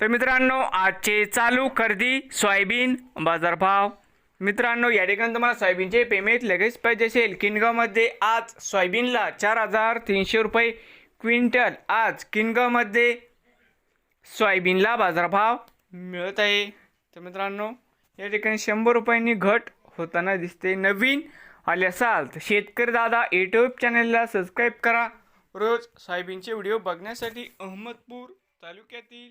तर मित्रांनो आजचे चालू खरेदी सोयाबीन बाजारभाव. मित्रांनो या ठिकाणी तुम्हाला सोयाबीनचे पेमेंट लगेच पाहिजे असेल. किनगावमध्ये आज सोयाबीनला चार हजार तीनशे रुपये क्विंटल. आज किनगावमध्ये सोयाबीनला बाजारभाव मिळत आहे. तर मित्रांनो या ठिकाणी शंभर रुपयांनी घट होताना दिसते. नवीन आले असाल तर शेतकरी दादा यूट्यूब चॅनलला सबस्क्राईब करा. रोज सोयाबीनचे व्हिडिओ बघण्यासाठी अहमदपूर तालुक्यातील